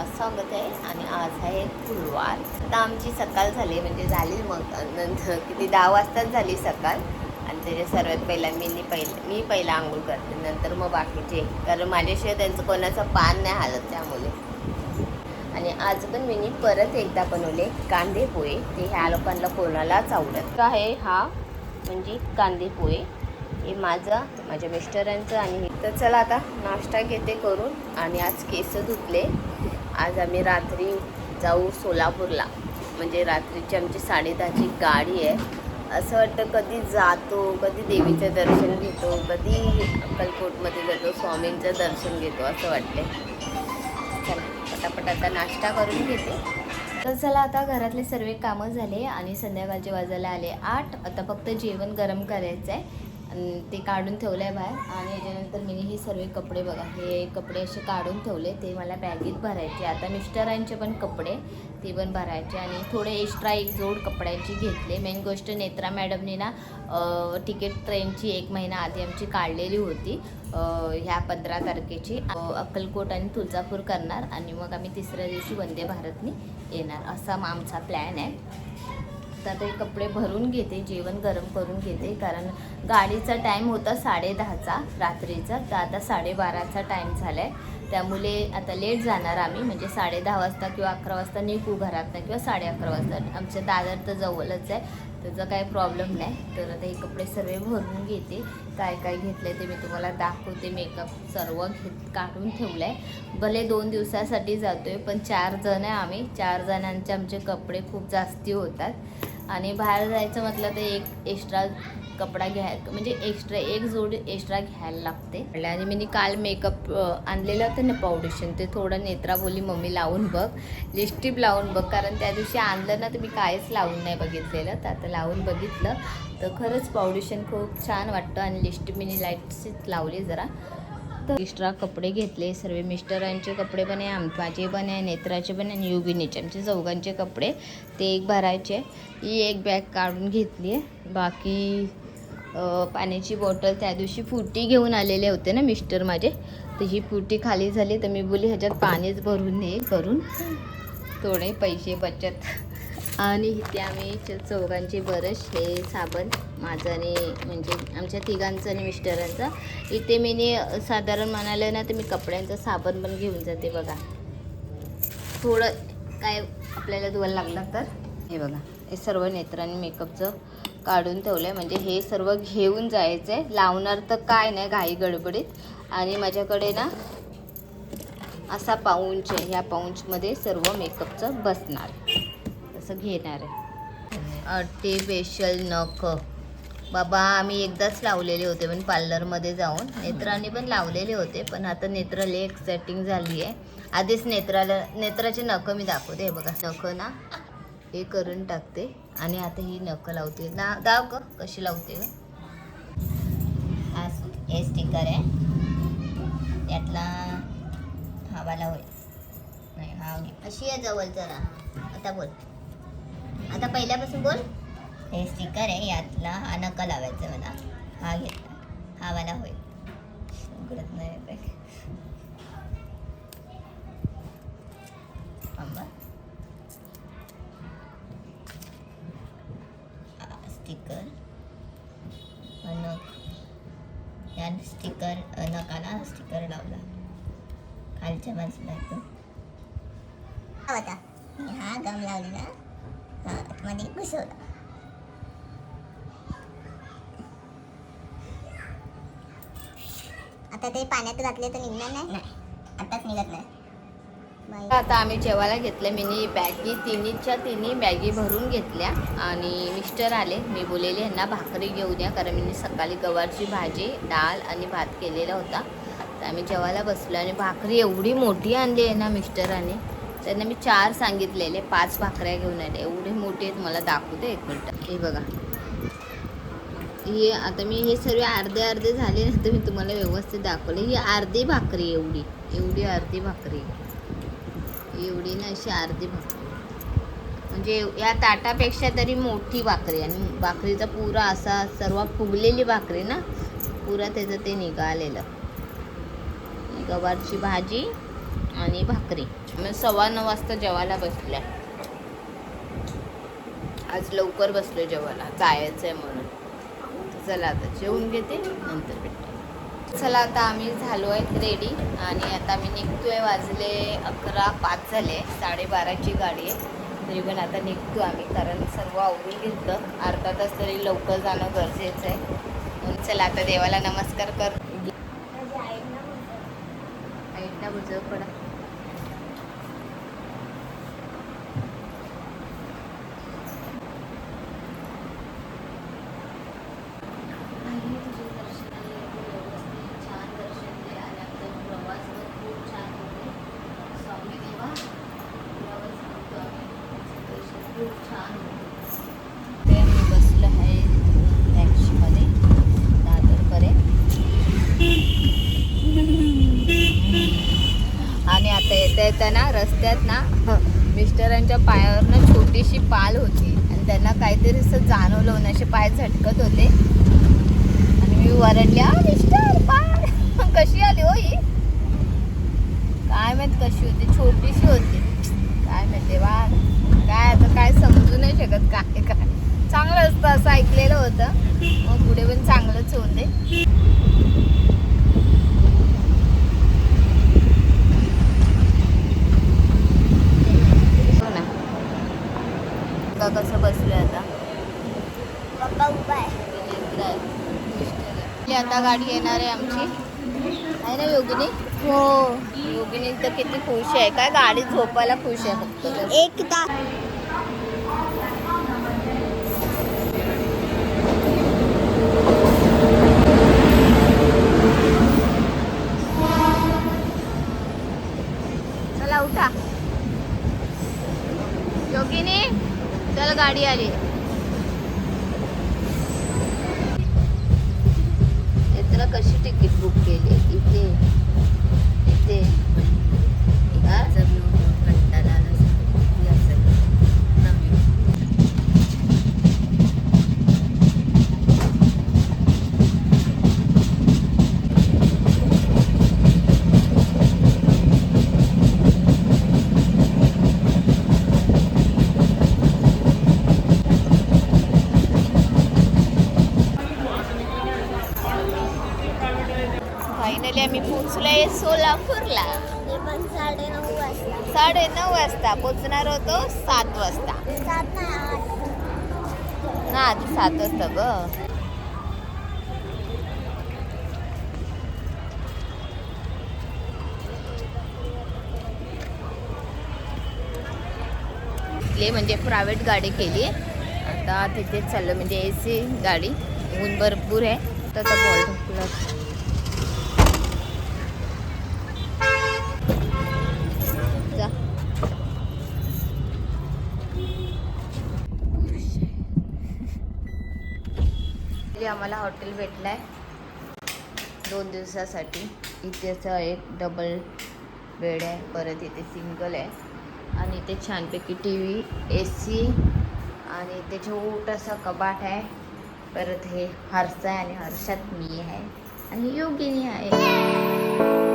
तुमचा स्वागत आहे आणि आज आहे गुरुवार. आता आमची सकाळ झाली म्हणजे झाली मग नंतर किती दहा वाजताच झाली सकाळ. आणि त्याच्या सर्वात पहिला मी पहिला मी पहिला आंघोळ करते नंतर मग बाकीचे. कारण माझ्याशिवाय त्यांचं कोणाचं पान नाही हालत त्यामुळे. आणि आज पण मी परत एकदा बनवले कांदे पोहे ते ह्या लोकांना कोणालाच आवडत आहे हा म्हणजे कांदे पोहे हे माझं माझ्या मिस्टरांचं आणि तर चला आता नाश्ता घेते करून आणि आज केस धुतले. आज आम्ही रात्री जाऊ सोलापूरला. म्हणजे रात्रीची आमची साडेदहाची गाडी आहे. असं वाटतं कधी जातो कधी देवीचं दर्शन घेतो कधी अक्कलकोटमध्ये जातो स्वामींचं दर्शन घेतो असं वाटते चला पटापट आता नाश्ता करून घेते. तर चला आता घरातले सर्व कामं झाले आणि संध्याकाळचे वाजायला आले आठ. आता फक्त जेवण गरम करायचं आहे आणि ते काढून ठेवलं आहे बाहेर. आणि याच्यानंतर मी हे सर्व कपडे बघा हे कपडे असे काढून ठेवले. ते मला बॅगेत भरायचे. आता मिस्टरांचे पण कपडे ते पण भरायचे. आणि थोडे एक्स्ट्रा एक जोड कपड्यांची घेतले. मेन गोष्ट नेत्रा मॅडमने ना तिकीट ट्रेनची एक महिना आधी आमची काढलेली होती ह्या पंधरा तारखेची. अक्कलकोट आणि तुळजापूर करणार. आणि मग आम्ही तिसऱ्या दिवशी वंदे भारतनी येणार. असा मग आमचा प्लॅन आहे. तर आता ते कपडे भरून घेते जेवण गरम करून घेते. कारण गाडीचा टाईम होता साडेदहाचा रात्रीचा. तर आता साडेबाराचा टाईम झाला आहे त्यामुळे आता लेट जाणार आम्ही. म्हणजे साडेदहा वाजता किंवा अकरा वाजता निघू घरातनं किंवा साडे अकरा वाजता. आमच्या दादर तर जवळच आहे. त्याचा काही प्रॉब्लेम नाही. तर आता हे कपडे सर्व भरून घेते. काय काय घेतलं ते मी तुम्हाला दाखवते. मेकअप सर्व घेत काढून ठेवलं आहे भले दोन दिवसासाठी जातो आहे पण चार जण आहे आम्ही. चार जणांचे आमचे कपडे खूप जास्ती होतात. आणि बाहेर जायचं म्हटलं तर एक एक्स्ट्रा कपडा घ्याय म्हणजे एक्स्ट्रा एक जोड एक्स्ट्रा घ्यायला लागते. आणि मी काल मेकअप आणलेलं होतं ना फाउंडेशन ते थोडं नेत्रा बोली मम्मी लावून बघ. लिपस्टिक लावून बघ कारण त्या दिवशी आणलं ना तर मी काहीच लावून नाही बघितलेलं. तर आता लावून बघितलं. तर खरंच फाउंडेशन खूप छान वाटतं आणि लिपस्टिक मी लाईटशीच लावली जरा. तर एक्स्ट्रा कपडे घेतले सर्व मिस्टरांचे कपडे पण आहे आम माझे पण आहे नेत्राचे पण आहे युगिनीचे. आमचे चौघांचे कपडे ते एक भरायचे. ही एक बॅग काढून घेतली आहे बाकी पाण्याची बॉटल त्या दिवशी फुटी घेऊन आलेले होते ना मिस्टर माझे. तर ही फुटी खाली झाली तर मी बोली ह्याच्यात पाणीच भरून ये करून. थोडे पैसे बचत. आणि इथे आम्ही चौघांचे बरश हे साबण माझं आणि म्हणजे आमच्या तिघांचं आणि मिस्टरांचं. इथे मी नी साधारण म्हणालं ना तर मी कपड्यांचं साबण पण घेऊन जाते बघा. थोडं काय आपल्याला धुवायला लागलं तर? हे बघा हे सर्व नेत्रांनी मेकअपचं काढून ठेवलं आहे म्हणजे हे सर्व घेऊन जायचं आहे लावणार तर काय नाही घाई गडबडीत. आणि माझ्याकडे ना असा पाऊंच आहे. ह्या पाऊंचमध्ये सर्व मेकअपचं बसणार. असं घेणार आहे. आर्टिफिशियल नख. बाबा आम्ही एकदाच लावलेले होते पण पार्लरमध्ये जाऊन. नेत्राने पण लावलेले होते पण आता नेत्राला एक सेटिंग झाली आहे. आधीच नेत्राला नेत्राचे नखं मी दाखवते हे बघा. नख ना हे करून टाकते आणि आता ही नखं लावते. ना दाव ग कशी लावते हा हे स्टिकर आहे. त्यातला हा वाला होय नाही. हा अशी आहे जवळ जरा आता बोल. आता पहिल्यापासून बोल. हे स्टिकर आहे यातला हा नका लावायचा मला. हा घेतला. हा मला होईल. उघडत नाही बॅग. हा स्टिकर हा या स्टिकर नकाला स्टिकर लावला. खालच्या बाजूला हा हा गम लावलेला. हा मध्ये घुसवला आता ते पाण्यात घातले तर निघणार नाही? नाही. आताच निघत नाही. आता आम्ही जेवायला घेतलं मिनी बॅगी. तिन्हीच्या तिन्ही बॅगी भरून घेतल्या आणि मिस्टर आले. मी बोलेले यांना भाकरी घेऊ द्या. कारण मी सकाळी गवारची भाजी डाळ आणि भात केलेला होता. तर आम्ही जेवायला बसलो आणि भाकरी एवढी मोठी आणली आहे ना मिस्टराने. त्यांना मी चार सांगितलेले पाच भाकऱ्या घेऊन आले. एवढे मोठे आहेत मला दाखवू दे एक मिनटं. हे बघा. हे आता मी हे सर्व अर्धे अर्धे झाले ना तर मी तुम्हाला व्यवस्थित दाखवले. ही अर्धी भाकरी एवढी. एवढी अर्धी भाकरी एवढी ना अशी अर्धी भाकरी म्हणजे या ताटापेक्षा तरी मोठी भाकरी आणि भाकरीचा पुरा असा सर्व फुगलेली भाकरी ना पुरा त्याचं ते निघालेलं. गवारची भाजी आणि भाकरी. मग सव्वा नऊ वाजता जेवायला बसल्या. आज लवकर बसलो जेवायला. जायचं आहे म्हणून. चला आता जेवून घेते नंतर भेटते. चला आता आम्ही झालो आहे रेडी आणि आता आम्ही निघतोय वाजले अकरा पाच झाले साडेबाराची गाडी आहे. तरी पण आता निघतो आम्ही कारण सर्व आवरून घेतलं. अर्धा तास तरी लवकर जाणं गरजेचं आहे. म्हणून चला आता देवाला नमस्कार कर आईना बुजव पडा आई तुझे दर्शनाला येतो व्यवस्थित छान दर्शन दे आणि आमचा प्रवास पण खूप छान होते स्वामी देवा प्रवास करतो आम्ही तुझं दर्शन खूप छान होते ते आम्ही बसलो आहे टॅक्सीमध्ये दादरपर्यंत आणि आता येता येताना रस्त्यात ना मिस्टरांच्या पायावर ना छोटीशी पाल होती. आणि त्यांना काहीतरी असं जाणवलं म्हणून असे पाय झटकत होते. आणि मी वरडले "आ, मिस्टर पाय. कशी आली हो ही? काय माहीत कशी होती छोटीशी होती. काय माहिती वा काय आता काय समजू नाही शकत काय काय. चांगलं असतं असं ऐकलेलं होतं. मग पुढे पण चांगलंच होते हो ना का कसं बसलोय आता पप्पा उभा आहे आपली आता गाडी येणार आहे आमची. आहे ना योगिनी? हो. योगिनी तर किती खुश आहे. काय गाडी झोपायला खुश आहे फक्त एक तास चला उठा. योगिनी चल गाडी आली. कशी तिकीट बुक केली? इथे. इथे हा? फायनली आम्ही पोचलोय सोलापूरला. ते पण साडे नऊ वाजता. साडे नऊ वाजता पोचणार होतो सात वाजता. सात नाही आठ ना आधी सात वाजता ग. म्हणजे प्रायव्हेट गाडी केली. आता तिथेच चाललं. म्हणजे ए सी गाडी. ऊन भरपूर आहे. तर बोल बॉल आम्हाला हॉटेल भेटलं आहे दोन दिवसासाठी. इथे असं एक डबल बेड आहे. परत इथे सिंगल आहे. आणि इथे छानपैकी टी व्ही ए सी आणि इथे छोटासा कबाट आहे. परत हे हर्ष आहे आणि हर्षात मी आहे. आणि योगिनी आहे.